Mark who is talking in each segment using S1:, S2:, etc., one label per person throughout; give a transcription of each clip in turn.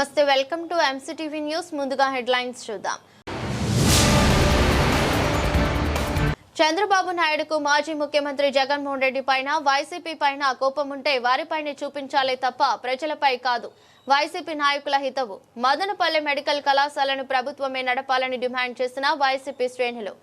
S1: నమస్తే welcome to MCTV news ముందుగా headlines చూద్దాం. చంద్రబాబు నాయుడుకు మాజీ ముఖ్యమంత్రి జగన్మోహన్ రెడ్డి పైన వైసీపీ పైన కోపం ఉంటే వారిపైనే చూపించాలే తప్ప ప్రజలపై కాదు. వైసీపీ నాయకుల హితవు. మదనపల్లె మెడికల్ కళాశాలను ప్రభుత్వమే నడపాలని డిమాండ్ చేసిన వైసీపీ శ్రేణులు.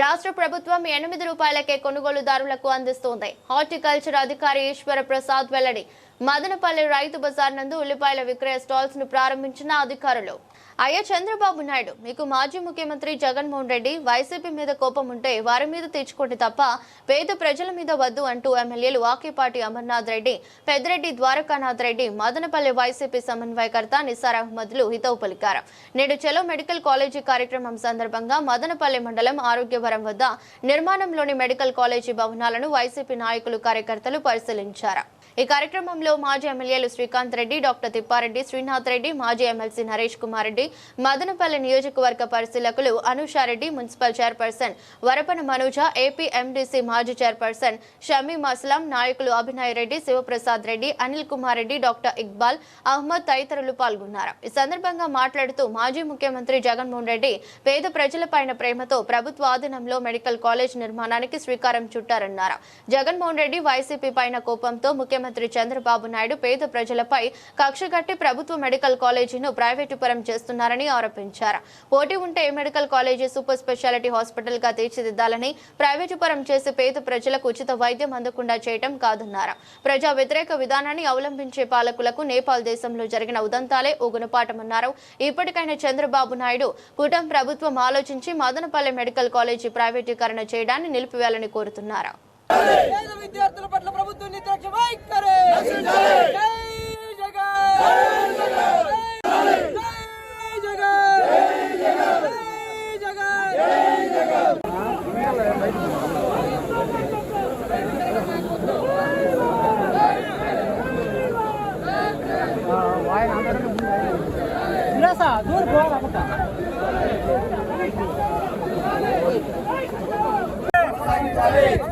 S1: రాష్ట్ర ప్రభుత్వం ఎనిమిది రూపాయలకే కొనుగోలుదారులకు అందిస్తోంది. హార్టికల్చర్ అధికారి ఈశ్వర ప్రసాద్ వెల్లడి మదనపల్లి రైతు బజార్ నందు ఉల్లిపాయల విక్రయ స్టాల్స్ను ప్రారంభించిన అధికారులు. అయ్యా చంద్రబాబు నాయుడు మీకు మాజీ ముఖ్యమంత్రి జగన్మోహన్ రెడ్డి వైసీపీ మీద కోపం ఉంటే వారి మీద తెచ్చుకోండి తప్ప పేద ప్రజల మీద వద్దు అంటూ ఎమ్మెల్యేలు వాకిపాటి అమర్నాథ్ రెడ్డి పెద్దిరెడ్డి ద్వారకానాథ్ రెడ్డి మదనపల్లి వైసీపీ సమన్వయకర్త నిసార్ అహ్మద్లు హితవు పలికారు. నేడు చెలో మెడికల్ కాలేజీ కార్యక్రమం సందర్భంగా మదనపల్లి మండలం ఆరోగ్యవరం వద్ద నిర్మాణంలోని మెడికల్ కాలేజీ భవనాలను వైసీపీ నాయకులు కార్యకర్తలు పరిశీలించారు. ఈ కార్యక్రమంలో మాజీ ఎమ్మెల్యేలు శ్రీకాంత్ రెడ్డి డాక్టర్ తిప్పారెడ్డి శ్రీనాథ్ రెడ్డి మాజీ ఎమ్మెల్సీ నరేష్ కుమార్ రెడ్డి మదనపల్లి నియోజకవర్గ పరిశీలకులు Anushareddy municipal chairperson Varapana Manoja AP MDC మాజీ చైర్పర్సన్ షమీమ్ అస్లాం నాయకులు అభినయ్ రెడ్డి శివప్రసాద్ రెడ్డి అనిల్ కుమార్ రెడ్డి డాక్టర్ ఇక్బాల్ అహ్మద్ తదితరులు పాల్గొన్నారు. ఈ సందర్భంగా మాట్లాడుతూ మాజీ ముఖ్యమంత్రి జగన్మోహన్ రెడ్డి పేద ప్రజలపైన ప్రేమతో ప్రభుత్వ ఆధీనంలో మెడికల్ కాలేజ్ నిర్మాణానికి శ్రీకారం చుట్టారన్నారు. జగన్మోహన్ రెడ్డి వైసీపీ పైన కోపంతో ముఖ్యమంత్రి చంద్రబాబు నాయుడు పేద ప్రజలపై కక్షగట్టి ప్రభుత్వ మెడికల్ కాలేజీను ప్రైవేటు పరం చేస్తున్నారని ఆరోపించారు. పోటీ ఉంటే మెడికల్ కాలేజీ సూపర్ స్పెషాలిటీ హాస్పిటల్గా తీర్చిదిద్దాలని ప్రైవేటు పరం చేసి పేద ప్రజలకు ఉచిత వైద్యం అందకుండా చేయటం కాదన్నారు. ప్రజా వ్యతిరేక విధానాన్ని అవలంబించే పాలకులకు నేపాల్ దేశంలో జరిగిన ఉదంతాలే ఓ గుణపాఠమన్నారు. ఇప్పటికైనా చంద్రబాబు నాయుడు కుటుంబ ప్రభుత్వం ఆలోచించి మదనపల్లె మెడికల్ కాలేజీ ప్రైవేటీకరణ చేయడాన్ని నిలిపివేయాలని కోరుతున్నారు.
S2: పేద విద్యార్థుల పట్ల ప్రభుత్వం నిర్లక్ష్య వైఖరి. జై జగన్. జై జగన్. జై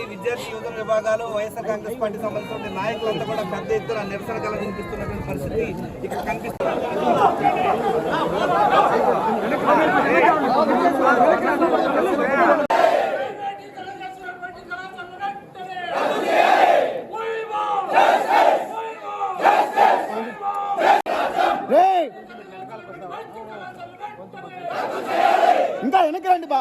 S3: వంటి విద్యార్థి యువత విభాగాలు వైఎస్ఆర్ కాంగ్రెస్ పార్టీ సంబంధించిన నాయకులంతా కూడా పెద్ద ఎత్తున నిరసన కళ వినిపిస్తున్నటువంటి పరిస్థితి ఇక్కడ కనిపిస్తుంది.
S4: ఇంకా వెనక్కి రండి బా.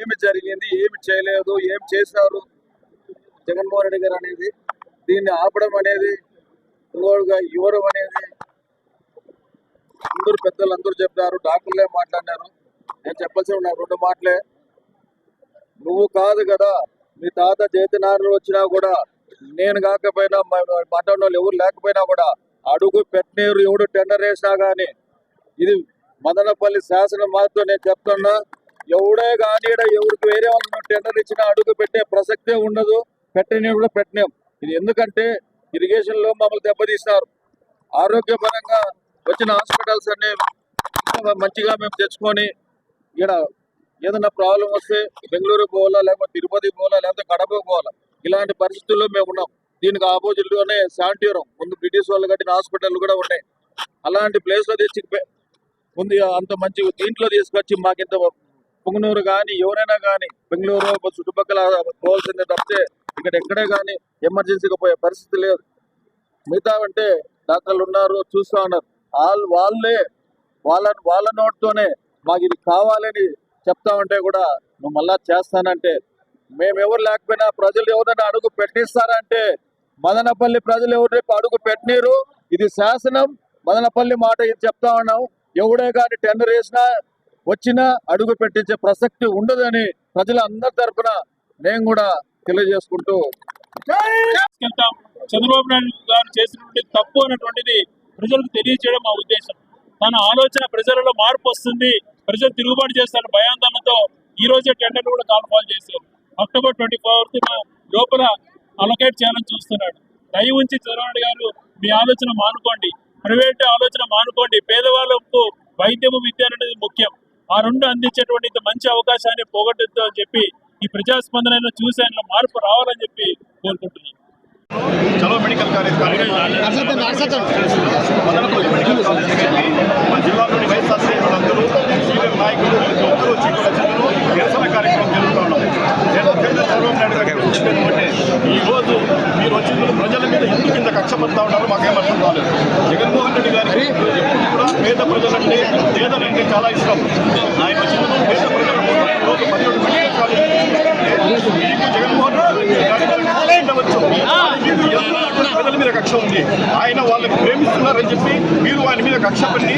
S5: ఏమి జరిగింది? ఏమి చేయలేదు? ఏం చేశారు? జగన్మోహన్ రెడ్డి గారు అనేది దీన్ని ఆపడం అనేది ఇంకోడుగా ఇవ్వడం అనేది అందరూ పెద్దలు అందరూ చెప్పారు డాక్టర్లే మాట్లాడినారు. నేను చెప్పాల్సి ఉన్నా రెండు మాటలే. నువ్వు కాదు కదా మీ తాత చేతినారులు వచ్చినా కూడా నేను కాకపోయినా మాట్లాడిన వాళ్ళు ఎవరు లేకపోయినా కూడా అడుగు పెట్టినీరు ఎవడు టెండర్ వేసినా కానీ ఇది మదనపల్లి శాసన మాతో నేను చెప్తున్నా ఎవడే కానీ ఇక్కడ ఎవరికి వేరే వాళ్ళు టెండర్ ఇచ్చినా అడుగు పెట్టే ప్రసక్తే ఉండదు. పెట్టని కూడా పెట్టినాం. ఇది ఎందుకంటే ఇరిగేషన్లో మమ్మల్ని దెబ్బతీస్తారు ఆరోగ్యపరంగా వచ్చిన హాస్పిటల్స్ అన్ని మంచిగా మేము తెచ్చుకొని ఇక్కడ ఏదైనా ప్రాబ్లం వస్తే బెంగళూరు పోవాలా లేకపోతే తిరుపతి పోవాలా లేకపోతే కడప పోవాలా? ఇలాంటి పరిస్థితుల్లో మేము ఉన్నాం. దీనికి ఆపోజిట్లోనే లోనే ముందు బ్రిటిష్ వాళ్ళు కట్టిన హాస్పిటల్ కూడా ఉన్నాయి. అలాంటి ప్లేస్లో తెచ్చి ఉంది. అంత మంచి దీంట్లో తీసుకొచ్చి మాకింత పుంగనూరు కానీ ఎవరైనా కానీ బెంగళూరు చుట్టుపక్కల పోవాల్సిందే తప్పితే ఇక్కడ ఎక్కడే కానీ ఎమర్జెన్సీగా పోయే పరిస్థితి లేదు. మిగతా అంటే డాక్టర్లు ఉన్నారు చూస్తా ఉన్నారు. వాళ్ళు వాళ్ళే వాళ్ళ వాళ్ళ నోటితోనే మాకు ఇది కావాలని చెప్తా ఉంటే కూడా నువ్వు మళ్ళా చేస్తానంటే మేము ఎవరు లేకపోయినా ప్రజలు ఎవరైనా అడుగు పెట్టిస్తారంటే మదనపల్లి ప్రజలు ఎవరు రేపు అడుగు పెట్టనీరు? ఇది శాసనం. మదనపల్లి మాట ఇది చెప్తా ఉన్నాం. ఎవడే కానీ టెండర్ వేసినా వచ్చినా అడుగు పెట్టించే ప్రసక్తి ఉండదని ప్రజల అందరి తరపున నేను కూడా తెలియజేసుకుంటూ
S6: చంద్రబాబు నాయుడు గారు చేసినటువంటి తప్పు అన్నటువంటిది ప్రజలకు తెలియజేయడం మా ఉద్దేశం. తన ఆలోచన ప్రజలలో మార్పు వస్తుంది. ప్రజలు తిరుగుబాటు చేస్తారని భయాందోళనతో ఈ రోజే టెండర్ కూడా కాల్ఫాల్ చేశారు. అక్టోబర్ ట్వంటీ ఫోర్త్ లోపల అలొకేట్ చేయాలని చూస్తున్నాడు. దయ ఉంచి చంద్రబాబు గారు మీ ఆలోచన మానుకోండి. ప్రైవేట్ ఆలోచన మానుకోండి. పేదవాళ్ళకు వైద్యము విద్య అనేది ముఖ్యం. ఆ రెండు అందించేటువంటి ఇంత మంచి అవకాశాన్ని పోగొట్టద్దు అని చెప్పి ఈ ప్రజాస్పందనలో చూసి ఆయనలో మార్పు రావాలని చెప్పి కోరుకుంటున్నాను.
S7: చలో medical college Madanapalle medical college గారికి మా జిల్లాలోని వైఎస్ఆర్సీ వాళ్ళందరూ సీనియర్ నాయకులు అందరూ వచ్చి ఇక్కడ చదువు నిరసన కార్యక్రమం జరుగుతూ ఉన్నాం నేను అత్యంత చంద్రబాబు నాయుడు గారికి చెప్పేది ఒకటే ఈ రోజు మీరు వచ్చిన ప్రజల మీద ఎందుకు ఇంత కక్ష పడతా ఉన్నారో మాకేం అర్థం కాలేదు జగన్మోహన్ రెడ్డి గారికి ఎప్పుడు కూడా పేద ప్రజలంటే పేదలంటే చాలా ఇష్టం ఆయన వచ్చిన పేద ప్రజలకు రోజు పదిహేడు మీకు జగన్మోహన్ రెడ్డి ఉండవచ్చు ప్రజల మీద కక్ష ఉంది. ఆయన వాళ్ళని ప్రేమిస్తున్నారని చెప్పి మీరు ఆయన మీద కక్ష పడి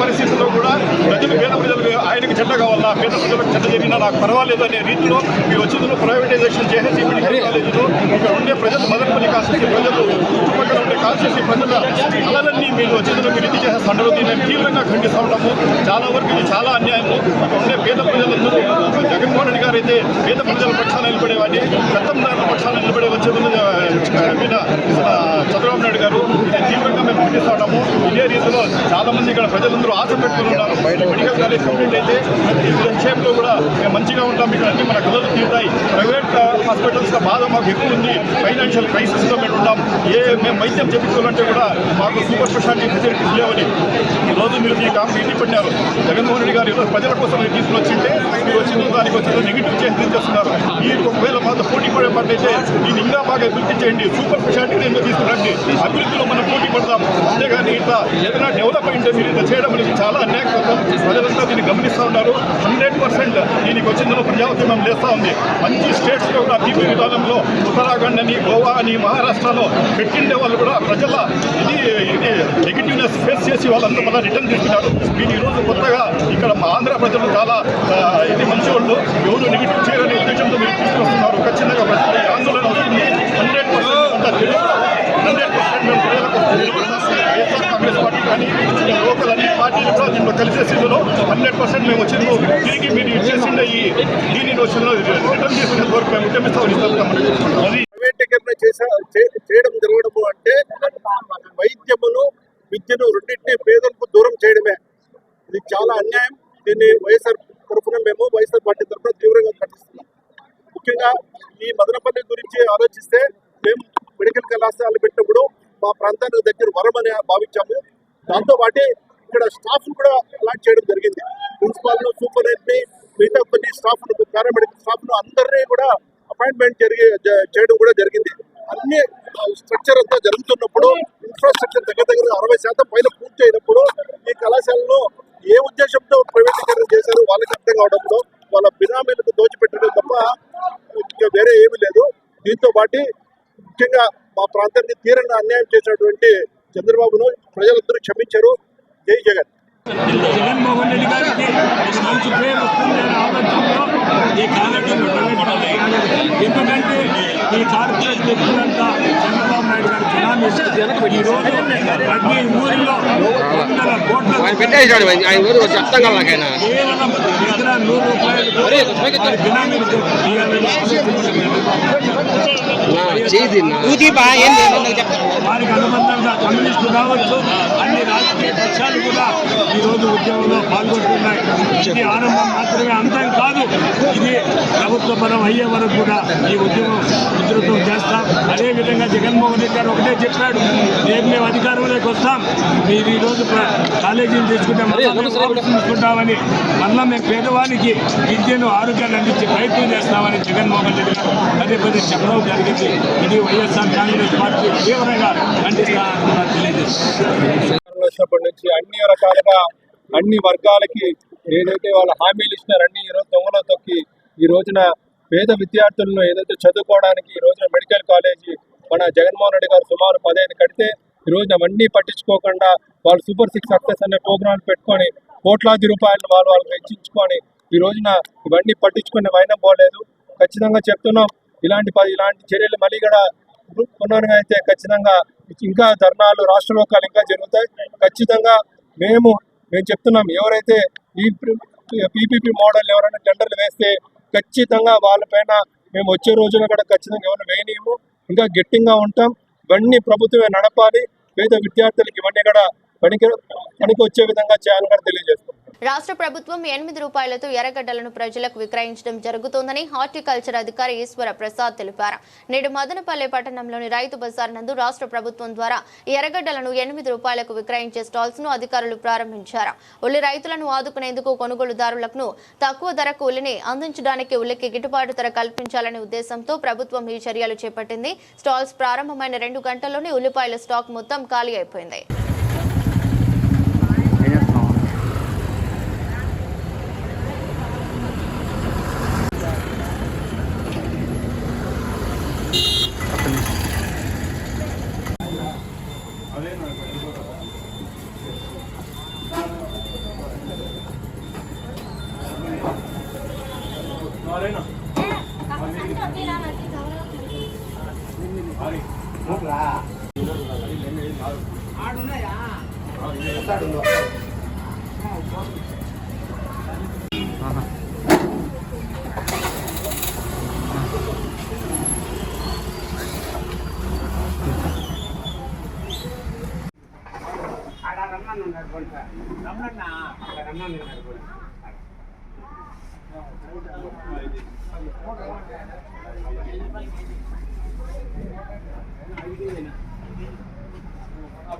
S7: పరిస్థితుల్లో కూడా ప్రజలు పేద ప్రజలకు ఆయనకి చెడ్డ కావాలా పేద ప్రజలకు చెడ్డ జరిగినా నాకు పర్వాలేదు అనే రీతిలో మీరు వచ్చిందో ప్రైవేటైజేషన్ చేసేసి మెడికల్ కాలేజీలో ఇక్కడ ఉండే ప్రజలు మదనపల్లి కాన్స్టిట్యూన్సీ ప్రజలు చుట్టుపక్కల ఉండే కాన్స్టిట్యూన్సీ ప్రజల కళలన్నీ మీరు వచ్చిందో మీరు ఇది చేస్తున్నారు దీన్ని తీవ్రంగా ఖండిస్తూ ఉంటాము చాలా వరకు ఇది చాలా అన్యాయము. ఇక్కడ ఉండే పేద ప్రజలందరూ జగన్మోహన్ రెడ్డి గారు అయితే పేద ప్రజల పక్షాన నిలబడేవాడిని పెత్తందారుల పక్షాన నిలబడే వచ్చేది మీద చంద్రబాబు నాయుడు గారు తీవ్రంగా మేము ఖండిస్తూ ఉన్నాము. ఇదే రీతిలో చాలా మంది ఇక్కడ ప్రజలందరూ ఆశ పెట్టుకుని ఉన్నారు. మెడికల్ కాలేజ్ కంప్లీట్ అయితే ఈ విషయంలో కూడా మేము మంచిగా ఉంటాం. ఇక్కడ అన్ని మన కథలు తీరుతాయి. ప్రైవేట్ హాస్పిటల్స్ బాధ మాకు ఎక్కువ ఉంది. ఫైనాన్షియల్ క్రైసిస్లో మేము ఉన్నాం ఏ మేము వైద్యం చెప్పుకోవాలంటే కూడా మాకు సూపర్ స్పెషాలిటీ ఫెసిలిటీస్ లేవని ఈ రోజు మీరు ఈ కామ్ మీటింగ్ పెట్టారు జగన్మోహన్ రెడ్డి గారు ఈరోజు ప్రజల కోసం మీరు తీసుకుని వచ్చింటే మీరు వచ్చిన దానికి వచ్చిన నెగిటివ్ చేసి చేస్తున్నారు ఈ ఒకవేళ మాతో పోటీ పడే పడితే దీన్ని ఇంకా బాగా అభివృద్ధి చేయండి సూపర్ స్పెషాలిటీ తీసుకురండి. అభివృద్ధిలో మనం పోటీ పడదాం అంతేగాని ఇట్లా ఏదైనా డెవలప్ అయింటే మీరు ఇట్లా చేయడం అనేది చాలా అన్యాయకృతం ప్రజలంతా దీన్ని గమనిస్తూ ఉన్నారు. హండ్రెడ్ పర్సెంట్ దీనికి వచ్చిందో ప్రజాఉద్యమం లేస్తూ ఉంది. మంచి స్టేట్స్లో కూడా టీవీ విధానంలో ఉత్తరాఖండ్ అని గోవా అని మహారాష్ట్రలో పెట్టిండే వాళ్ళు కూడా ప్రజల ఇది ఇది నెగిటివ్నెస్ ఫేస్ చేసి వాళ్ళంతా మళ్ళీ రిటర్న్ తీసుకున్నారు. మీరు ఈరోజు రోజు కొత్తగా ఇక్కడ మా ఆంధ్ర ప్రజలు చాలా ఇది మంచి వాళ్ళు ఎవరు నెగిటివ్ చేయాలనే ఉద్దేశంతో మీరు తీసుకొస్తున్నారు. ఖచ్చితంగా ప్రజలు ఆందోళన వస్తుంది. Hundred percent hundred percent Congress party కానీ లోకల్ అన్ని పార్టీలు కూడా దీంట్లో హండ్రెడ్ పర్సెంట్ మేము తిరిగి మీరు ఇచ్చేసిన ఈ వచ్చిన రిటర్న్ చేసుకునే వరకు మేము ఉద్యమిస్తాం ఇస్తాం అది
S3: చేయడం జరగడము అంటే వైద్యమును విద్యను రెండింటినీ పేదలకు దూరం చేయడమే ఇది చాలా అన్యాయం దీన్ని వైఎస్ఆర్ తరఫున మేము వైఎస్ఆర్ పార్టీ తరఫున తీవ్రంగా ఖండిస్తున్నాం ముఖ్యంగా ఈ మదనపల్లి గురించి ఆలోచిస్తే మేము మెడికల్ కళాశాలలు పెట్టినప్పుడు మా ప్రాంతానికి దగ్గర వరమని భావించాము. దాంతో ఇక్కడ స్టాఫ్ కూడా అలాట్ చేయడం జరిగింది. ప్రిన్సిపాల్ సూపరింటెండెంట్ని మిగతా కొన్ని స్టాఫ్ పారామెడికల్ స్టాఫ్ అందరినీ కూడా అపాయింట్మెంట్ జరిగే చేయడం కూడా జరిగింది. అన్ని స్ట్రక్చర్ అంతా జరుగుతున్నప్పుడు ఇన్ఫ్రాస్ట్రక్చర్ దగ్గర దగ్గర అరవై శాతం పైన పూర్తి అయినప్పుడు ఈ కళాశాలలో ఏ ఉద్దేశంతో ప్రైవేటీకరణ చేశారు వాళ్ళకి అర్థం కావడంతో వాళ్ళ బినామీలకు దోచిపెట్టడం తప్ప ఇంకా వేరే ఏమీ లేదు. దీంతో పాటు ముఖ్యంగా మా ప్రాంతానికి తీరంగా అన్యాయం చేసినటువంటి చంద్రబాబును ప్రజలందరూ క్షమించారు. జై జగన్.
S6: జగన్మోహన్ రెడ్డి గారికి మంచి పేరు వస్తుందనే ఆలోచనలో ఈ పెట్టలేదు ఎందుకంటే ఈ కార్పొరేట్ వ్యక్తులంతా చంద్రబాబు నాయుడు గారి జనాన్ని ఈ రోజు ప్రతి ఊరిలో వందల కోట్ల
S8: ఆయన పెట్టేసాడు ఆయన ఊరు చెప్తాం కదా నాకైనా.
S6: కేవలం దగ్గర నూరు రూపాయలు. బినామీలు ఇవ్వాలని
S8: చేయి
S6: వారికి అనుబంధంగా కమ్యూనిస్టులు కావచ్చు అన్ని రాజకీయ పక్షాలు కూడా ఈ రోజు ఉద్యమంలో పాల్గొంటున్నాయి. ఇది ఆరంభం మాత్రమే అంతం కాదు. ఇది ప్రభుత్వ పరం అయ్యే వరకు కూడా ఈ ఉద్యమం ఉధృతం చేస్తాం. అదే విధంగా జగన్మోహన్ రెడ్డి గారు ఒకటే చెప్పాడు రేపు మేము అధికారంలోకి వస్తాం. మీరు ఈ రోజు ప్ర- కాలేజీలు తీసుకుంటే తీసుకుంటామని మళ్ళా మేము పేదవానికి విద్యను ఆరోగ్యాన్ని అందించే ప్రయత్నం చేస్తామని జగన్మోహన్ రెడ్డి గారు పదే పదే చెప్పడం జరిగింది. ఇది వైఎస్ఆర్ కాంగ్రెస్ పార్టీ తీవ్రంగా ఖండిస్తానని కూడా
S3: నుంచి అన్ని రకాలుగా అన్ని వర్గాలకి ఏదైతే వాళ్ళ హామీలు ఇచ్చినారో అన్ని ఈ రోజు దొంగలో తొక్కి ఈ రోజున పేద విద్యార్థులను ఏదైతే చదువుకోవడానికి ఈ రోజున మెడికల్ కాలేజీ మన జగన్మోహన్ రెడ్డి గారు సుమారు పదహైదు కడితే ఈ రోజున అవన్నీ పట్టించుకోకుండా వాళ్ళు సూపర్ సిక్స్ సక్సెస్ అనే ప్రోగ్రాం పెట్టుకొని కోట్లాది రూపాయలను వాళ్ళు వాళ్ళకి వెచ్చించుకొని ఈ రోజున ఇవన్నీ పట్టించుకునే వైనం పోలేదు. ఖచ్చితంగా చెప్తున్నాం. ఇలాంటి ఇలాంటి చర్యలు మళ్ళీ కూడా పునరుగా అయితే ఖచ్చితంగా ఇంకా ధర్నాలు రాష్ట్ర లోకాలు ఇంకా జరుగుతాయి. ఖచ్చితంగా మేము మేము చెప్తున్నాం ఎవరైతే ఈ పీపీపీ మోడల్ ఎవరైనా టెండర్లు వేస్తే ఖచ్చితంగా వాళ్ళపైన మేము వచ్చే రోజున కూడా ఖచ్చితంగా ఎవరు వేయనీయము. ఇంకా గట్టిగా ఉంటాం. ఇవన్నీ ప్రభుత్వమే నడపాలి. పేద విద్యార్థులకి ఇవన్నీ కూడా పనికి పనికి వచ్చే విధంగా చేయాలని కూడా తెలియజేస్తున్నాం.
S1: రాష్ట్ర ప్రభుత్వం ఎనిమిది రూపాయలతో ఎర్రగడ్డలను ప్రజలకు విక్రయించడం జరుగుతోందని హార్టికల్చర్ అధికారి ఈశ్వర ప్రసాద్ తెలిపారు. నేడు మదనపల్లె పట్టణంలోని రైతు బజార్ నందు రాష్ట్ర ప్రభుత్వం ద్వారా ఎర్రగడ్డలను ఎనిమిది రూపాయలకు విక్రయించే స్టాల్స్ను అధికారులు ప్రారంభించారు. ఉల్లి రైతులను ఆదుకునేందుకు కొనుగోలుదారులకు తక్కువ ధరకు ఉల్లిని అందించడానికి ఉల్లికి గిట్టుబాటు ధర కల్పించాలనే ఉద్దేశంతో ప్రభుత్వం ఈ చర్యలు చేపట్టింది. స్టాల్స్ ప్రారంభమైన రెండు గంటల్లోనే ఉల్లిపాయల స్టాక్ మొత్తం ఖాళీ అయిపోయింది.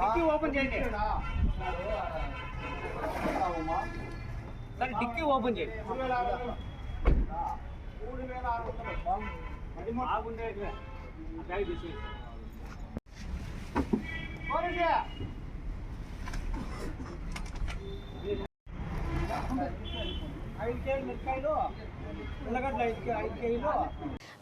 S1: డిక్కీ ఓపెన్ చేయండి. సార్ డిక్కీ ఓపెన్ చేయండి. ఐదు కేజీ మిరకాయలు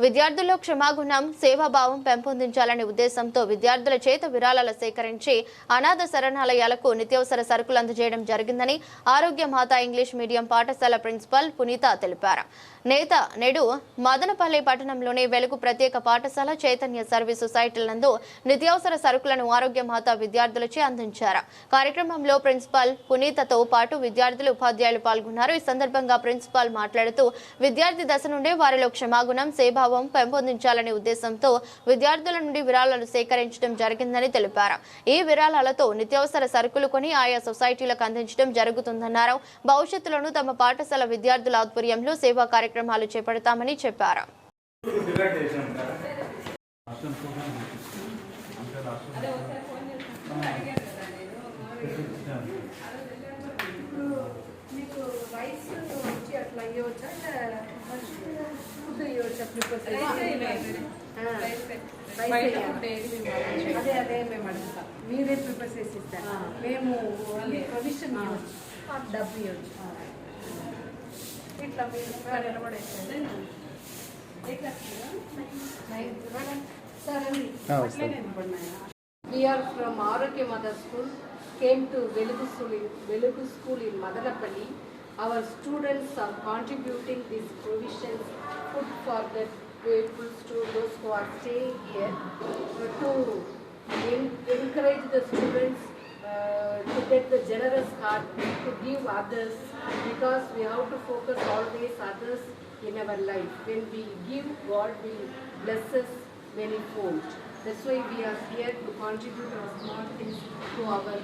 S1: విద్యార్థుల్లో క్షమాగుణం సేవాభావం పెంపొందించాలనే ఉద్దేశంతో విద్యార్థుల చేత విరాళాలు సేకరించి అనాథ శరణాలయాలకు నిత్యావసర సరుకులు అందజేయడం జరిగిందని ఆరోగ్య మాత ఇంగ్లీష్ మీడియం పాఠశాల ప్రిన్సిపల్ పునీత తెలిపారు. నేత నేడు మదనపల్లి పట్టణంలోని వెలుగు ప్రత్యేక పాఠశాల చైతన్య సర్వీస్ సొసైటీల నందు నిత్యావసర సరుకులను ఆరోగ్య మాత విద్యార్థులచే అందించారు. కార్యక్రమంలో ప్రిన్సిపాల్ పునీతతో పాటు విద్యార్థులు ఉపాధ్యాయులు పాల్గొన్నారు. ఈ సందర్భంగా ప్రిన్సిపాల్ మాట్లాడుతూ విద్యార్థి విద్యార్థి దశ నుండే వారిలో క్షమాగుణం సేభావం పెంపొందించాలనే ఉద్దేశంతో విద్యార్థుల నుండి విరాళాలు సేకరించడం జరిగిందని తెలిపారు. ఈ విరాళాలతో నిత్యావసర సరుకులు కొని ఆయా సొసైటీలకు అందించడం జరుగుతుందన్నారు. భవిష్యత్తులోనూ తమ పాఠశాల విద్యార్థుల ఆధ్వర్యంలో సేవా కార్యక్రమాలు చేపడతామని చెప్పారు.
S9: మీకు రైస్ వచ్చి అట్లా అయ్యవచ్చా అదే అదే మేము అడుగుతాం మీరే ప్రిపేర్ చేసి ఇస్తారు మేము ఓన్లీ ప్రొవిషన్ డబ్బు ఇవ్వచ్చు ఇట్లా మీరు నిలబడేస్తారు We are from Arogya Mother School, came to Velugu School in, Velugu School in Madanapalli. Our students are contributing these provisions, for the grateful students, those who are staying here, uh, to en- encourage the students uh, to get the generous heart to give others, because we have to focus always others in our life. When we give, God will bless us manifold. That's why we are here to contribute our small things to our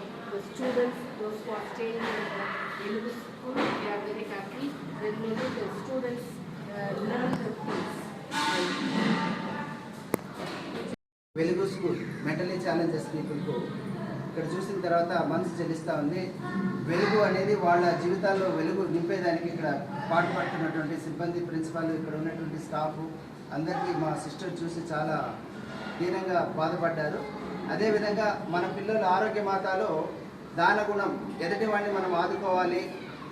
S9: students, those who are staying in the in the school. We are very happy. Then maybe the students
S10: Velugu school mentally challenges పీపుల్కు. ఇక్కడ చూసిన తర్వాత మనసు చెల్లిస్తూ ఉంది. వెలుగు అనేది వాళ్ళ జీవితాల్లో వెలుగు నింపేదానికి ఇక్కడ పాటుపడుతున్నటువంటి సిబ్బంది ప్రిన్సిపాల్ ఇక్కడ ఉన్నటువంటి స్టాఫ్ అందరికీ మా సిస్టర్ చూసి చాలా దీనంగా బాధపడ్డారు. అదేవిధంగా మన పిల్లల ఆరోగ్య మాతాలో దాన గుణం వాడిని మనం ఆదుకోవాలి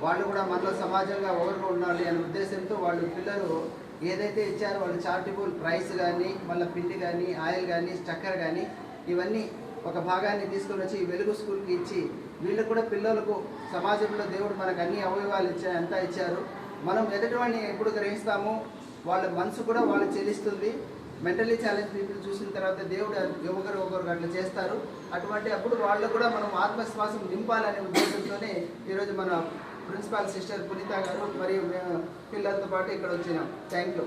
S10: వాళ్ళు కూడా మనలో సమాజంగా ఒకరుగా ఉండాలి అనే ఉద్దేశంతో వాళ్ళు పిల్లలు ఏదైతే ఇచ్చారో వాళ్ళు చారిటబుల్ ప్రైస్ కానీ మళ్ళీ పిండి కానీ ఆయిల్ కానీ స్టక్కర్ కానీ ఇవన్నీ ఒక భాగాన్ని తీసుకొని వచ్చి వెలుగు స్కూల్కి ఇచ్చి వీళ్ళు కూడా పిల్లలకు సమాజంలో దేవుడు మనకు అన్ని అవయవాలు ఇచ్చాయి అంతా ఇచ్చారు. మనం ఎదుటివాడిని ఎప్పుడు గ్రహిస్తామో వాళ్ళ మనసు కూడా వాళ్ళు చెల్లిస్తుంది. మెంటలీ ఛాలెంజ్ పీపుల్ చూసిన తర్వాత దేవుడు ఒకరు ఒకరు అట్లా చేస్తారు. అటువంటి అప్పుడు వాళ్ళు కూడా మనం ఆత్మవిశ్వాసం నింపాలనే ఉద్దేశంతోనే ఈరోజు మన ప్రిన్సిపాల్ సిస్టర్ పునీత గారు మరియు మేము పిల్లలతో పాటు ఇక్కడ వచ్చినాం. థ్యాంక్ యూ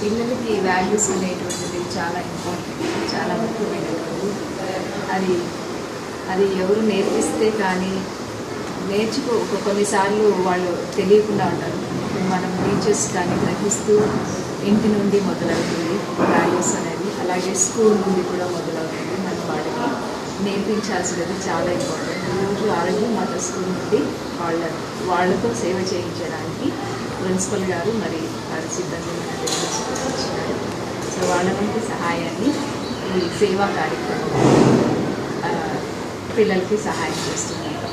S9: పిల్లలకి వాల్యూస్ అనేటువంటిది చాలా ఇంపార్టెంట్ చాలా ముఖ్యమైన అది అది ఎవరు నేర్పిస్తే కానీ నేర్చుకో ఒక కొన్నిసార్లు వాళ్ళు తెలియకుండా ఉంటారు. మనం టీచర్స్ కానీ గ్రహిస్తూ ఇంటి నుండి మొదలవుతుంది వాల్యూస్ అనేది. అలాగే స్కూల్ నుండి కూడా మొదలవుతుంది మన వాడికి. నేర్పించాల్సినది చాలా ఇంపార్టెంట్ ఈరోజు ఆరోగ్య మా స్కూల్ నుండి వాళ్ళ వాళ్ళతో సేవ చేయించడానికి ప్రిన్సిపల్ గారు మరి వారి సిబ్బంది వచ్చినారు సో వాళ్ళ వంటి సహాయాన్ని ఈ సేవా కార్యక్రమం పిల్లలకి సహాయం చేస్తున్నారు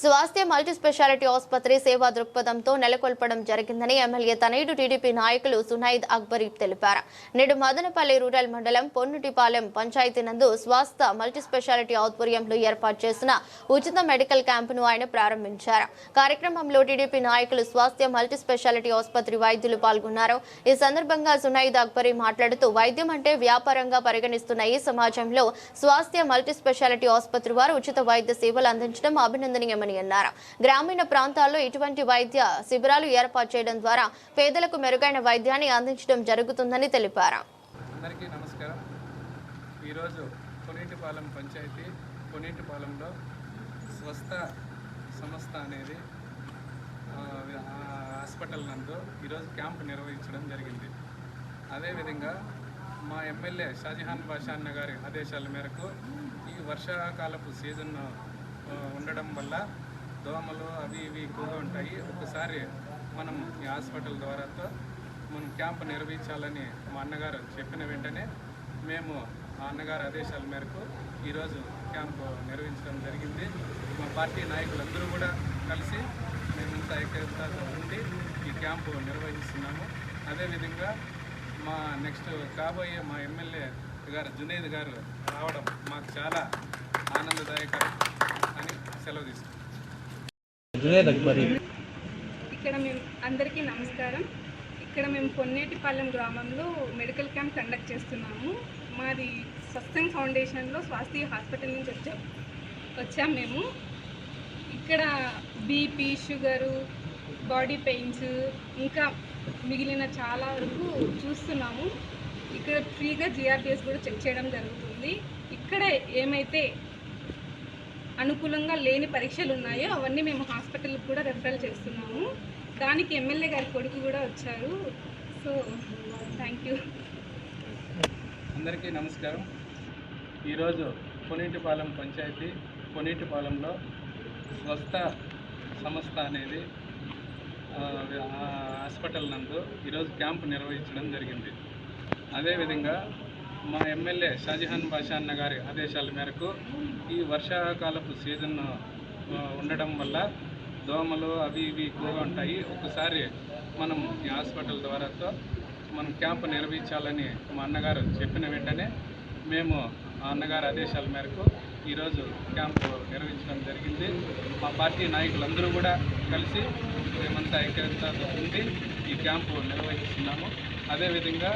S1: స్వాస్థ్య మల్టీ స్పెషాలిటీ ఆసుపత్రి సేవా దృక్పథంతో నెలకొల్పడం జరిగిందని ఎమ్మెల్యే తనయుడు టీడీపీ నాయకులు సునైద్ అక్బరీ తెలిపారు. నేడు మదనపల్లి రూరల్ మండలం పొన్నుటిపాలెం పంచాయతీ నందు స్వాస్థ మల్టీ స్పెషాలిటీ ఆధ్వర్యంలో ఏర్పాటు చేసిన ఉచిత మెడికల్ క్యాంపును ఆయన ప్రారంభించారు. కార్యక్రమంలో టీడీపీ నాయకులు స్వాస్థ్య మల్టీ స్పెషాలిటీ ఆసుపత్రి వైద్యులు పాల్గొన్నారు. ఈ సందర్భంగా సునైద్ అక్బరీ మాట్లాడుతూ వైద్యం అంటే వ్యాపారంగా పరిగణిస్తున్న ఈ సమాజంలో స్వాస్థ్య మల్టీ స్పెషాలిటీ ఆసుపత్రి వారు ఉచిత వైద్య సేవలు అందించడం అభినందనీయమని అన్నారు. గ్రామీణ ప్రాంతాల్లో ఇటువంటి వైద్య శిబిరాలు ఏర్పాటు చేయడం ద్వారా పేదలకు మెరుగైన వైద్యాన్ని అందించడం జరుగుతుందని తెలిపారు.
S11: అందరికీ నమస్కారం. ఈరోజు కొనీటిపాలెం పంచాయతీ కొనీటిపాలెంలో స్వస్థ సంస్థ అనేది హాస్పిటల్ నందు ఈరోజు క్యాంప్ నిర్వహించడం జరిగింది. అదేవిధంగా మా ఎమ్మెల్యే షాజహాన్ బాషా గారి ఆదేశాల మేరకు ఈ వర్షాకాలపు సీజన్ ఉండడం వల్ల దోమలు అవి ఇవి ఎక్కువగా ఉంటాయి. ఒకసారి మనం ఈ హాస్పిటల్ ద్వారాతో మనం క్యాంప్ నిర్వహించాలని మా అన్నగారు చెప్పిన వెంటనే మేము మా అన్నగారి ఆదేశాల మేరకు ఈరోజు క్యాంపు నిర్వహించడం జరిగింది. మా పార్టీ నాయకులందరూ కూడా కలిసి మేమంతా ఐక్యతతో ఉండి ఈ క్యాంపు నిర్వహిస్తున్నాము. అదేవిధంగా మా నెక్స్ట్ కాబోయే మా ఎమ్మెల్యే గారు జునేద్ గారు రావడం మాకు చాలా ఆనందదాయకరం సెలవు తీసుకుంటాం.
S12: ఇక్కడ మేము అందరికీ నమస్కారం. ఇక్కడ మేము పొన్నేటిపాలెం గ్రామంలో మెడికల్ క్యాంప్ కండక్ట్ చేస్తున్నాము. మాది సత్సంగ్ ఫౌండేషన్లో స్వాస్థ్య హాస్పిటల్ నుంచి వచ్చాం వచ్చాం మేము. ఇక్కడ బీపీ షుగరు బాడీ పెయిన్స్ ఇంకా మిగిలిన చాలా వరకు చూస్తున్నాము. ఇక్కడ ఫ్రీగా జిఆర్టీఎస్ కూడా చెక్ చేయడం జరుగుతుంది. ఇక్కడ ఏమైతే అనుకూలంగా లేని పరీక్షలు ఉన్నాయో అవన్నీ మేము హాస్పిటల్కి కూడా రెఫరల్ చేస్తున్నాము. దానికి ఎమ్మెల్యే గారి కొడుకు కూడా వచ్చారు. సో థ్యాంక్ యూ
S11: అందరికీ నమస్కారం. ఈరోజు కొనీటిపాలెం పంచాయతీ కొనీటిపాలెంలో స్వస్థ సంస్థ అనేది హాస్పిటల్ నందు ఈరోజు క్యాంపు నిర్వహించడం జరిగింది. అదేవిధంగా మా ఎమ్మెల్యే షాజహాన్ బాషా అన్న గారి ఆదేశాల మేరకు ఈ వర్షాకాలపు సీజన్ ఉండడం వల్ల దోమలు అవి ఇవి ఎక్కువగా ఉంటాయి. ఒకసారి మనం ఈ హాస్పిటల్ ద్వారాతో మనం క్యాంపు నిర్వహించాలని మా అన్నగారు చెప్పిన వెంటనే మేము ఆ అన్నగారి ఆదేశాల మేరకు ఈరోజు క్యాంపు నిర్వహించడం జరిగింది. మా పార్టీ నాయకులందరూ కూడా కలిసి మేమంతా ఐక్యతతో ఉండి ఈ క్యాంపు నిర్వహిస్తున్నాము. అదేవిధంగా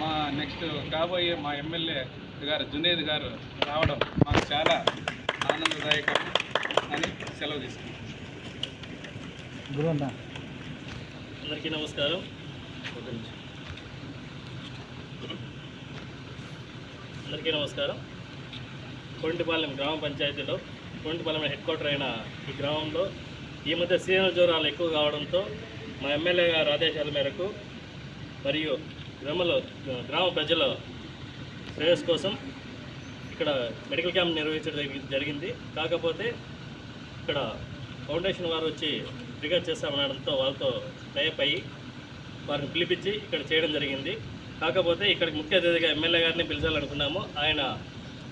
S11: మా నెక్స్ట్ కాబోయే మా ఎమ్మెల్యే గారు జునేద్ గారు రావడం మాకు చాలా ఆనందదాయకం అని సెలవు తీసుకున్నాం
S13: అందరికీ నమస్కారం. అందరికీ నమస్కారం. కొంటిపాలెం గ్రామ పంచాయతీలో కొంటిపాలెం హెడ్ క్వార్టర్ అయిన ఈ గ్రామంలో ఈ మధ్య సీజనల్ జ్వరాలు ఎక్కువ కావడంతో మా ఎమ్మెల్యే గారి ఆదేశాల మేరకు మరియు గ్రామంలో గ్రామ ప్రజల శ్రేయస్ కోసం ఇక్కడ మెడికల్ క్యాంప్ నిర్వహించడం జరిగి- జరిగింది. కాకపోతే ఇక్కడ ఫౌండేషన్ వారు వచ్చి ట్రిగర్ చేస్తామనడంతో వాళ్ళతో టైప్ అయ్యి వారిని పిలిపించి ఇక్కడ చేయడం జరిగింది. కాకపోతే ఇక్కడికి ముఖ్య అతిథిగా ఎమ్మెల్యే గారిని పిలిచాలనుకున్నాము. ఆయన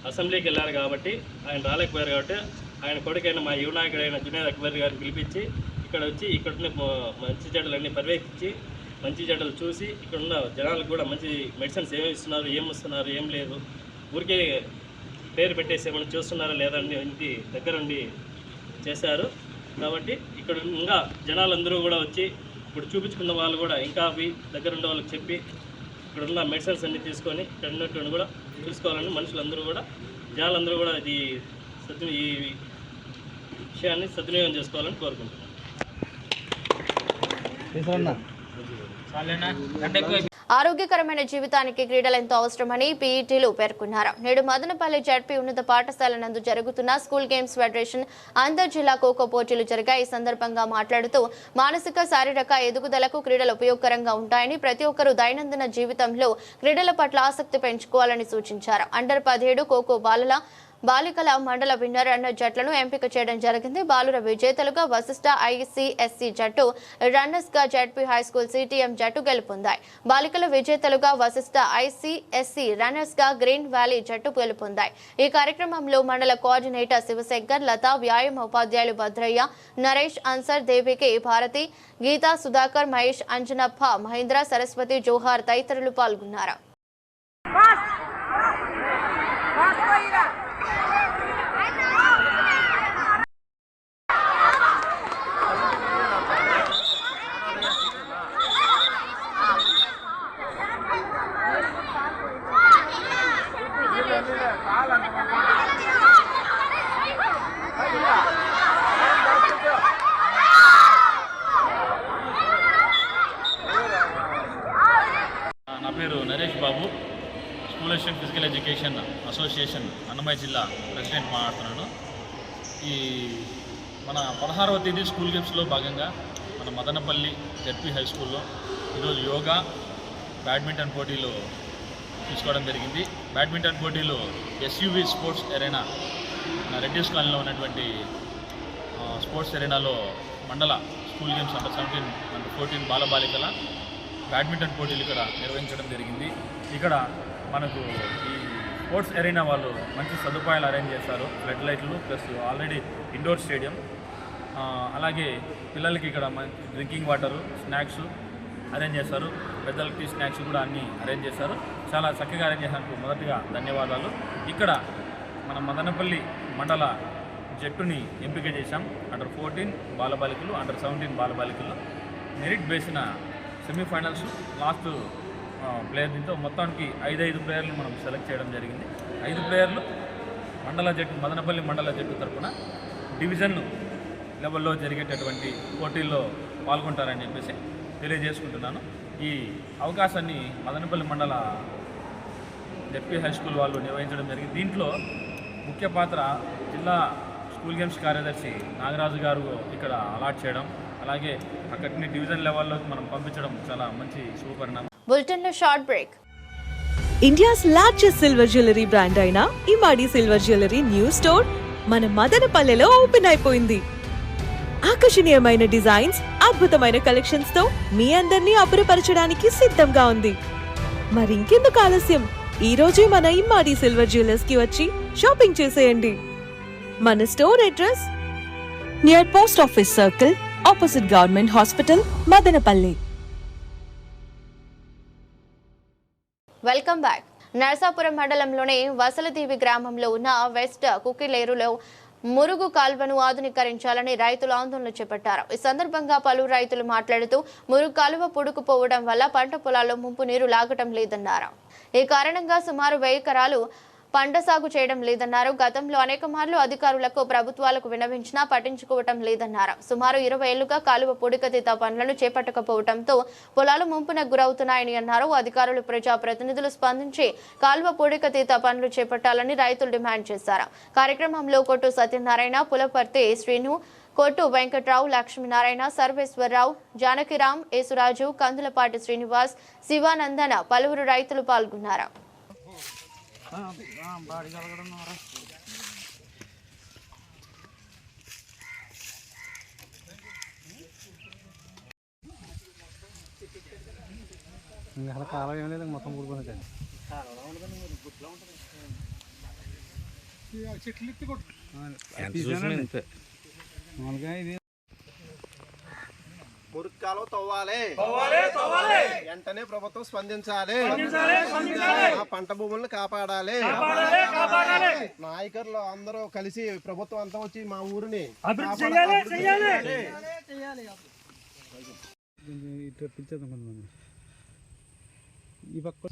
S13: అసెంబ్లీకి వెళ్ళారు కాబట్టి ఆయన రాలేకపోయారు కాబట్టి ఆయన కొడుకైన మా యువనాయకుడైన జునేద్ అక్బర్ గారిని పిలిపించి ఇక్కడ వచ్చి ఇక్కడ మంచి చెడ్డలన్నీ పర్యవేక్షించి మంచి చెడ్డలు చూసి ఇక్కడ ఉన్న జనాలకు కూడా మంచి మెడిసిన్స్ ఏమేమి ఇస్తున్నారు ఏం ఇస్తున్నారు ఏం లేదు. ఊరికే పేరు పెట్టేసి ఏమైనా చూస్తున్నారా లేదా అని ఇంటి దగ్గరుండి చేశారు. కాబట్టి ఇక్కడ ఇంకా జనాలందరూ కూడా వచ్చి ఇప్పుడు చూపించుకున్న వాళ్ళు కూడా ఇంకా అవి దగ్గర ఉండే వాళ్ళకి చెప్పి ఇక్కడ ఉన్న మెడిసిన్స్ అన్ని తీసుకొని ఇక్కడ ఉన్నటువంటి కూడా చూసుకోవాలని మనుషులందరూ కూడా జనాలందరూ కూడా ఇది సద్వి ఈ విషయాన్ని సద్వినియోగం చేసుకోవాలని కోరుకుంటున్నాను
S1: ఆరోగ్యకరమైన జీవితానికి క్రీడలు ఎంతో అవసరమని పీఈటీలు పేర్కొన్నారు. నేడు మదనపల్లి జడ్పీ ఉన్నత పాఠశాల నందు జరుగుతున్న స్కూల్ గేమ్స్ ఫెడరేషన్ అంతర్ జిల్లా ఖోఖో పోటీలు జరిగాయి. ఈ సందర్భంగా మాట్లాడుతూ మానసిక శారీరక ఎదుగుదలకు క్రీడలు ఉపయోగకరంగా ఉంటాయని ప్రతి ఒక్కరూ దైనందిన జీవితంలో క్రీడల పట్ల ఆసక్తి పెంచుకోవాలని సూచించారు. అండర్ పదిహేడు ఖోఖో బాలల బాలికల మండల విన్నర్ రన్నర్ జట్లను ఎంపిక చేయడం జరిగింది బాలుర విజేతలుగా వశిష్ఠ ఐసిఎస్సి జట్టు రన్నర్స్గా జడ్పీ హై స్కూల్ సిటిఎం జట్టు గెలుపొందాయి బాలికల విజేతలుగా వశిష్ట ఐసిఎస్సి రన్నర్స్గా గ్రీన్ వ్యాలీ జట్టు గెలుపొందాయి ఈ కార్యక్రమంలో మండల కోఆర్డినేటర్ శివశంకర్ లతా వ్యాయామ ఉపాధ్యాయులు భద్రయ్య నరేష్ అన్సర్ దేవికి భారతి గీతా సుధాకర్ మహేష్ అంజనప్ప మహేంద్ర సరస్వతి జోహార్ తదితరులు పాల్గొన్నారు
S13: నా పేరు Naresh Babu school assistant physical education association Annamayya జిల్లా ప్రెసిడెంట్ మాట్లాడుతున్నాను ఈ మన పదహారవ తేదీ స్కూల్ గేమ్స్లో భాగంగా మన మదనపల్లి జడ్పీ హై స్కూల్లో ఈరోజు యోగా బ్యాడ్మింటన్ పోటీలు తీసుకోవడం జరిగింది. బ్యాడ్మింటన్ పోటీలు ఎస్యూవి స్పోర్ట్స్ ఎరేనా మన రెడ్డిస్ కాలనీలో ఉన్నటువంటి స్పోర్ట్స్ ఎరేనాలో మండల school games under seventeen under fourteen బాలబాలికల badminton పోటీలు ఇక్కడ నిర్వహించడం జరిగింది. ఇక్కడ మనకు ఈ స్పోర్ట్స్ ఎరీనా వాళ్ళు మంచి సదుపాయాలు అరేంజ్ చేశారు. ఫ్లడ్ లైట్లు ప్లస్ ఆల్రెడీ ఇండోర్ స్టేడియం అలాగే పిల్లలకి ఇక్కడ డ్రింకింగ్ వాటరు స్నాక్స్ అరేంజ్ చేశారు. పెద్దలకి స్నాక్స్ కూడా అన్నీ అరేంజ్ చేశారు. చాలా చక్కగా అరేంజ్ చేసినందుకు మొదటిగా ధన్యవాదాలు. ఇక్కడ మన మదనపల్లి మండల
S5: జట్టుని ఎంపిక చేశాం. అండర్ ఫోర్టీన్ బాలబాలికలు అండర్ సెవెంటీన్ బాలబాలికలు. మెరిట్ బేసిన సెమీఫైనల్స్ లాస్ట్ ప్లేయర్ దీంతో మొత్తానికి ఐదు ఐదు ప్లేయర్లు మనం సెలెక్ట్ చేయడం జరిగింది. ఐదు ప్లేయర్లు మండల జట్టు మదనపల్లి మండల జట్టు తరఫున డివిజన్ లెవెల్లో జరిగేటటువంటి పోటీల్లో పాల్గొంటారని చెప్పేసి తెలియజేసుకుంటున్నాను. ఈ అవకాశాన్ని మదనపల్లి మండల జెడ్పీ హై స్కూల్ వాళ్ళు నిర్వహించడం జరిగింది. దీంట్లో ముఖ్య పాత్ర జిల్లా స్కూల్ గేమ్స్ కార్యదర్శి నాగరాజు గారు ఇక్కడ అలాట్ చేయడం అలాగే అక్కడిని డివిజన్ లెవెల్లోకి మనం పంపించడం చాలా మంచి శుభపరిణామం.
S1: బులెటిన్లో short break.
S14: India's largest silver jewellery brand అయిన Imadi silver jewellery new store మన మదనపల్లెలో ఓపెన్ అయిపోయింది. ఆకర్షణీయమైన డిజైన్స్ అద్భుతమైన కలెక్షన్స్తో మీ అందరినీ అబ్బురపరచడానికి సిద్ధంగా ఉంది. మరింకెందుకు ఆలస్యం? ఈ రోజే మన ఇమ్మాడి సిల్వర్ జ్యువెలర్స్కి వచ్చి షాపింగ్ చేసేయండి. మన store address near post office circle opposite government hospital Madanapalle.
S1: Welcome back Narasapuram మండలంలోని వసలదీవి గ్రామంలో ఉన్న వెస్ట్ కుకిలేరులో మురుగు కాల్వను ఆధునీకరించాలని రైతులు ఆందోళన చేపట్టారు. ఈ సందర్భంగా పలు రైతులు మాట్లాడుతూ మురుగు కాలువ పుడుకుపోవడం వల్ల పంట పొలాల్లో ముంపు నీరు లాగటం లేదన్నారు. ఈ కారణంగా సుమారు వెయ్యి ఎకరాలు పంట సాగు చేయడం లేదన్నారు. గతంలో అనేక మార్లు అధికారులకు ప్రభుత్వాలకు వినవించినా పట్టించుకోవటం లేదన్నారు. సుమారు ఇరవై ఏళ్ళుగా కాలువ పొడికతీత పనులను చేపట్టకపోవడంతో పొలాలు ముంపున గురవుతున్నాయని అన్నారు. అధికారులు ప్రజాప్రతినిధులు స్పందించి కాలువ పొడికతీత పనులు చేపట్టాలని రైతులు డిమాండ్ చేశారు. కార్యక్రమంలో కొట్టు సత్యనారాయణ పులపర్తి శ్రీను కొట్టు వెంకట్రావు లక్ష్మీనారాయణ సర్వేశ్వరరావు జానకిరాం యేసురాజు కందులపాటి శ్రీనివాస్ శివానందన పలువురు రైతులు పాల్గొన్నారు.
S15: అసలు కాలం ఏం లేదు మొత్తం ఊరుకున్నది చెట్లు ఎత్తి కొట్టు మామూలుగా ఇది
S16: మురుక్కాలో తవ్వాలి. వెంటనే ప్రభుత్వం స్పందించాలి. ఆ పంట భూములను కాపాడాలి. నాయకులు అందరూ కలిసి ప్రభుత్వం అంతా వచ్చి మా ఊరిని
S15: ఈ పక్క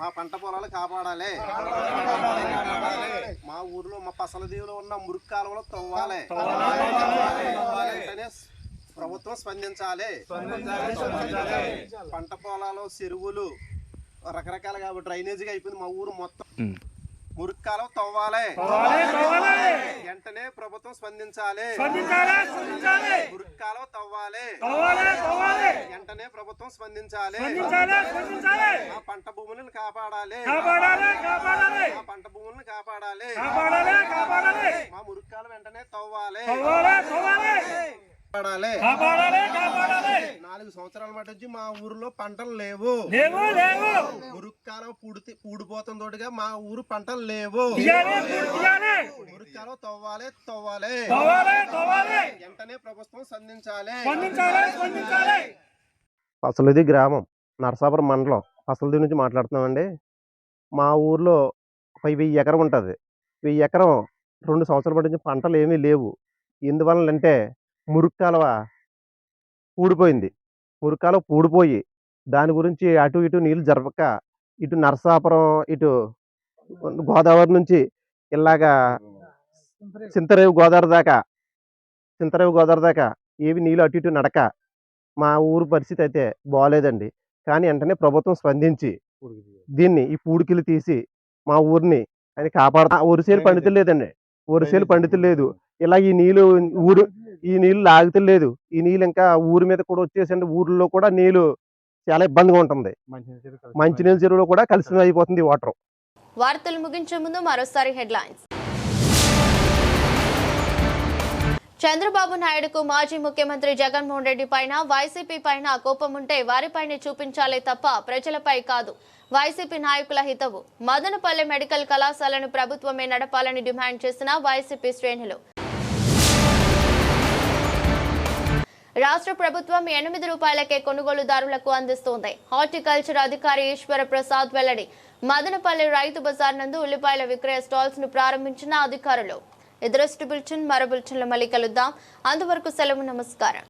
S16: మా పంట పొలాలు కాపాడాలి. మా ఊర్లో మా పసల దీవులో ఉన్న మురుగు కాలువలు తవ్వాలి. వెంటనే ప్రభుత్వం స్పందించాలి. పంట పొలాలు చెరువులు రకరకాలుగా డ్రైనేజీగా అయిపోయింది మా ఊరు మొత్తం. మురుగు కాలువ తవ్వాలి. వెంటనే ప్రభుత్వం స్పందించాలి. మురుగు కాలువ తవ్వాలి. వెంటనే ప్రభుత్వం స్పందించాలి. ఆ పంట భూములను కాపాడాలి. ఆ పంట భూములను కాపాడాలి. మా మురుక్కాలు వెంటనే తవ్వాలి. కాపాడాలి. నాలుగు సంవత్సరాల మటు మా ఊరిలో పంటలు లేవు. మురుక్కాలం పూడితే పూడిపోతున్న తోటిగా మా ఊరు పంటలు లేవు. మురుక్కాలం తవ్వాలి తవ్వాలి. వెంటనే ప్రభుత్వం స్పందించాలి.
S17: అసలుది గ్రామం నరసాపురం మండలం. అసలుది నుంచి మాట్లాడుతున్నామండి? మా ఊర్లో పై వెయ్యి ఎకరం ఉంటుంది. వెయ్యి ఎకరం రెండు సంవత్సరాల పాటు నుంచి పంటలు ఏమీ లేవు. ఎందువలనంటే మురుగు కాలువ పూడిపోయింది మురుగు కాలువ పూడిపోయి దాని గురించి అటు ఇటు నీళ్ళు జరపక ఇటు నరసాపురం ఇటు గోదావరి నుంచి ఇలాగా చింతరేవు గోదావరి దాకా చింతరేవు గోదావరి దాకా ఏవి నీళ్ళు అటు ఇటు నడక మా ఊరు పరిస్థితి అయితే బాగోలేదండి కానీ వెంటనే ప్రభుత్వం స్పందించి దీన్ని ఈ పూడికిలు తీసి మా ఊరిని అని కాపాడు ఒరిసేలు పండితులు లేదండి. ఒరిసేలు పండితులు లేదు. ఇలా ఈ నీళ్ళు ఊరు ఈ నీళ్ళు లాగుతలేదు ఈ నీళ్ళు ఇంకా ఊరి మీద కూడా వచ్చేసండి. ఊర్లో కూడా నీళ్ళు చాలా ఇబ్బందిగా ఉంటుంది. మంచినీళ్ళ చెరువులో కూడా కలిసి అయిపోతుంది వాటర్.
S1: వార్తలు ముగించే ముందు మరోసారి హెడ్లైన్స్. చంద్రబాబు నాయుడుకు మాజీ ముఖ్యమంత్రి జగన్మోహన్ రెడ్డి పైన వైసీపీ పైన కోపం ఉంటే వారిపైనే చూపించాలే తప్ప ప్రజలపై కాదు. వైసీపీ నాయకుల హితవు. మదనపల్లె మెడికల్ కళాశాలను ప్రభుత్వమే నడపాలని డిమాండ్ చేసిన వైసీపీ శ్రేణులు. రాష్ట్ర ప్రభుత్వం ఎనిమిది రూపాయలకే కొనుగోలుదారులకు అందిస్తోంది. హార్టికల్చర్ అధికారి ఈశ్వర ప్రసాద్ వెల్లడి మదనపల్లి రైతు బజార్ నందు ఉల్లిపాయల విక్రయ స్టాల్స్ను ప్రారంభించిన అధికారులు. ఎదురస్టు బులెటిన్ మరో బులెటిన్లో మళ్ళీ కలుద్దాం. అంతవరకు సెలవు నమస్కారం.